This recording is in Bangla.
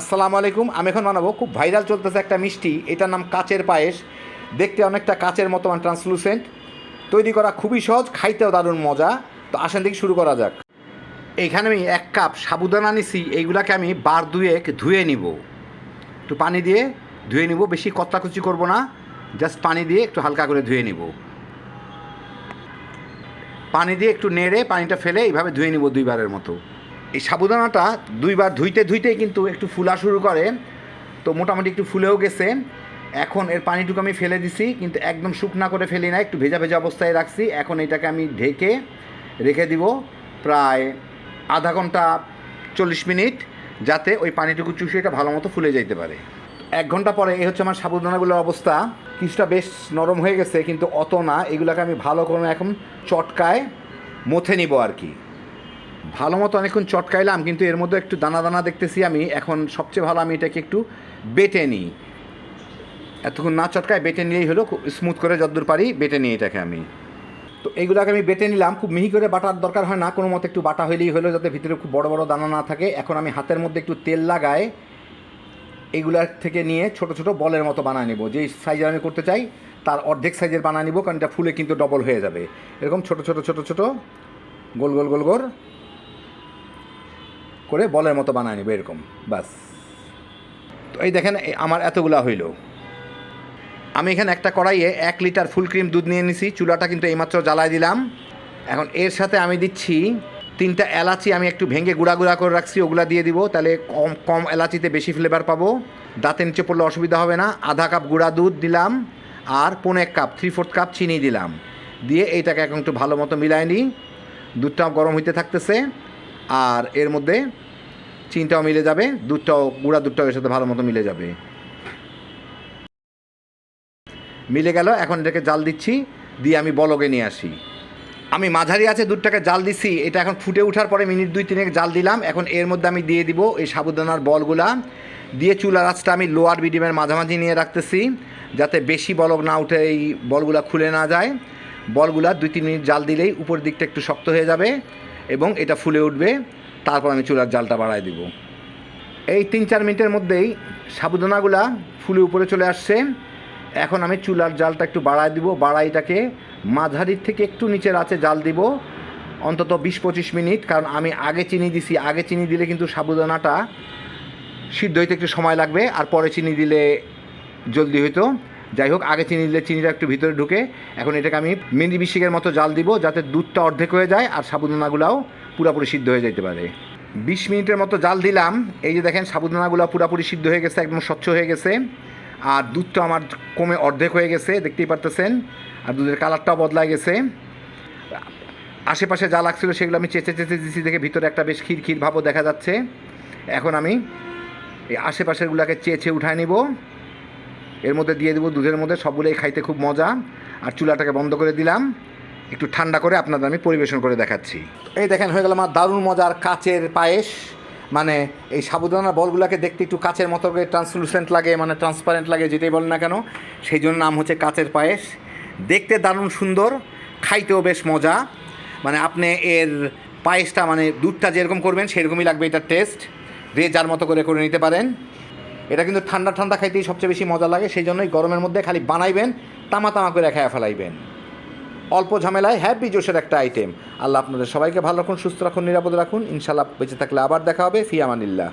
আসসালামু আলাইকুম। আমি এখন বানাবো খুব ভাইরাল চলতেছে একটা মিষ্টি। এটার নাম কাচের পায়েস। দেখতে অনেকটা কাচের মতো মানে ট্রান্সলুসেন্ট তৈরি করা খুবই সহজ, খাইতেও দারুণ মজা। তো আসেন দেখি শুরু করা যাক। এইখানে আমি এক কাপ সাবুদানা নিছি। এইগুলাকে আমি বার দুয়েক ধুয়ে নিব। একটু পানি দিয়ে ধুয়ে নিব। বেশি কচি করব না। জাস্ট পানি দিয়ে একটু হালকা করে ধুয়ে নিব। পানি দিয়ে একটু নেড়ে পানিটা ফেলে এইভাবে ধুয়ে নিব দুইবারের মতো। এই সাবুদানাটা দুইবার ধুইতে ধুইতেই কিন্তু একটু ফুলা শুরু করে। তো মোটামুটি একটু ফুলেও গেছে। এখন এর পানিটুকু আমি ফেলে দিছি, কিন্তু একদম শুকনা করে ফেলি না একটু ভেজা ভেজা অবস্থায় রাখছি। এখন এটাকে আমি ঢেকে রেখে দিব প্রায় আধা ঘণ্টা চল্লিশ মিনিট, যাতে ওই পানিটুকু চুষে এটা ভালো মতো ফুলে যাইতে পারে। এক ঘণ্টা পরে এই হচ্ছে আমার সাবুদানাগুলোর অবস্থা। কিছুটা বেশ নরম হয়ে গেছে, কিন্তু অত না। এগুলোকে আমি ভালো করে এখন চটকায় মথে নিব আর কি। ভালো মতো অনেকক্ষণ চটকাইলাম, কিন্তু এর মধ্যে একটু দানা দানা দেখতেছি আমি। এখন সবচেয়ে ভালো আমি এটাকে একটু বেটে নিই। এতক্ষণ না চটকায় বেটে নিলেই হলো স্মুথ করে যতদূর পারি বেটে নিই এটাকে আমি। তো এইগুলোকে আমি বেটে নিলাম, খুব মিহি করে বাটার দরকার হয় না, কোনো মতো একটু বাটা হইলেই হলো যাতে ভিতরে খুব বড় বড় দানা না থাকে। এখন আমি হাতের মধ্যে একটু তেল লাগায় এইগুলার থেকে নিয়ে ছোট ছোট বলের মতো বানিয়ে নেব। যেই সাইজের আমি করতে চাই, তার অর্ধেক সাইজের বানিয়ে নিব, কারণ এটা ফুলে কিন্তু ডবল হয়ে যাবে। এরকম ছোট ছোট ছোট ছোট গোল গোল গোল গোল করে বলের মতো বানায় নেব এরকম বাস তো এই দেখেন আমার এতগুলা হইল। আমি এখানে একটা কড়াইয়ে এক লিটার ফুল ক্রিম দুধ নিয়ে নিছি, চুলাটা কিন্তু এইমাত্র জ্বালায় দিলাম। এখন এর সাথে আমি দিচ্ছি তিনটা এলাচি, আমি একটু ভেঙে গুঁড়া গুঁড়া করে রাখছি, ওগুলা দিয়ে দিব, তাহলে কম কম এলাচিতে বেশি ফ্লেভার পাবো। দাঁতে নিচে পড়লে অসুবিধা হবে না, আধা কাপ গুঁড়া দুধ দিলাম, আর পৌনে এক কাপ থ্রি ফোর্থ কাপ চিনি দিলাম। দিয়ে এইটাকে এখন একটু ভালো মতো মিলাই নিই। দুধটাও গরম হইতে থাকতেছে। আর এর মধ্যে চিনটাও মিলে যাবে, দুধটাও, গুঁড়া দুধটাও এর সাথে ভালো মতো মিলে যাবে। মিলে গেল, এখন এটাকে জাল দিচ্ছি, দিয়ে আমি বলকে নিয়ে আসি। আমি মাঝারি আছে, দুধটাকে জাল দিছি, এটা এখন ফুটে ওঠার পরে মিনিট দুই তিনেক জাল দিলাম, এখন এর মধ্যে আমি দিয়ে দিব এই সাবুদানার বলগুলা। দিয়ে চুলার আঁচটা আমি লোয়ার মিডিয়ামের মাঝামাঝি নিয়ে রাখতেছি, যাতে বেশি বলক না উঠে এই বলগুলা খুলে না যায়। বলগুলা দুই তিন মিনিট জাল দিলেই উপর দিকটা একটু শক্ত হয়ে যাবে। এবং এটা ফুলে উঠবে, তারপর আমি চুলার জালটা বাড়ায় দিব। এই তিন চার মিনিটের মধ্যেই সাবুদানাগুলা ফুলে উপরে চলে আসছে। এখন আমি চুলার জালটা একটু বাড়ায় দিব বাড়াইটাকে মাঝারির থেকে একটু নিচের আছে জাল দিব, অন্তত বিশ পঁচিশ মিনিট, কারণ আমি আগে চিনি দিছি, আগে চিনি দিলে কিন্তু সাবুদানাটা সিদ্ধ হইতে একটু সময় লাগবে, আর পরে চিনি দিলে জলদি হইতো। যাই হোক, আগে চিনি দিলে চিনিটা একটু ভিতরে ঢুকে এখন এটাকে আমি মিনি বিশিকের মতো জাল দিব যাতে দুধটা অর্ধেক হয়ে যায় আর সাবুদানাগুলাও পুরোপুরি সিদ্ধ হয়ে যেতে পারে। বিশ মিনিটের মতো জাল দিলাম। এই যে দেখেন, সাবুদানাগুলো পুরোপুরি সিদ্ধ হয়ে গেছে, একদম স্বচ্ছ হয়ে গেছে। আর দুধটা আমার কমে অর্ধেক হয়ে গেছে, দেখতেই পারতেছেন? আর দুধের কালারটাও বদলায় গেছে। আশেপাশে যা লাগছিল সেগুলো আমি চেঁচে চেঁচে দিচ্ছি দেখে ভিতরে একটা বেশ ক্ষীর ক্ষীর ভাবও দেখা যাচ্ছে। এখন আমি এই আশেপাশেরগুলোকে চেঁচে উঠায় নিব। এর মধ্যে দিয়ে দেবো দুধের মধ্যে, সবগুলোই খাইতে খুব মজা। আর চুলাটাকে বন্ধ করে দিলাম। একটু ঠান্ডা করে আপনাদের আমি পরিবেশন করে দেখাচ্ছি। এই দেখেন, হয়ে গেল আমার দারুণ মজার কাচের পায়েস। মানে এই সাবুদানা বলগুলোকে দেখতে একটু কাচের মতো করে ট্রান্সলুসেন্ট লাগে মানে ট্রান্সপারেন্ট লাগে, যেটাই বলেন না কেন। সেই জন্য নাম হচ্ছে কাচের পায়েস। দেখতে দারুণ সুন্দর, খাইতেও বেশ মজা। মানে আপনি এর পায়েসটা মানে দুধটা যেরকম করবেন, সেরকমই লাগবে এটার টেস্ট যে যার মতো করে করে নিতে পারেন। এটা কিন্তু ঠান্ডা ঠান্ডা খাইতেই সবচেয়ে বেশি মজা লাগে সেই জন্যই গরমের মধ্যে খালি বানাইবেন তামা তামা করে খায়া ফেলাইবেন। অল্প ঝামেলায় হ্যাপি জোশের একটা আইটেম আল্লাহ আপনাদের সবাইকে ভালো রাখুন, সুস্থ রাখুন, নিরাপদ রাখুন। ইনশাল্লাহ বেঁচে থাকলে আবার দেখা হবে ফিয়ামানিল্লাহ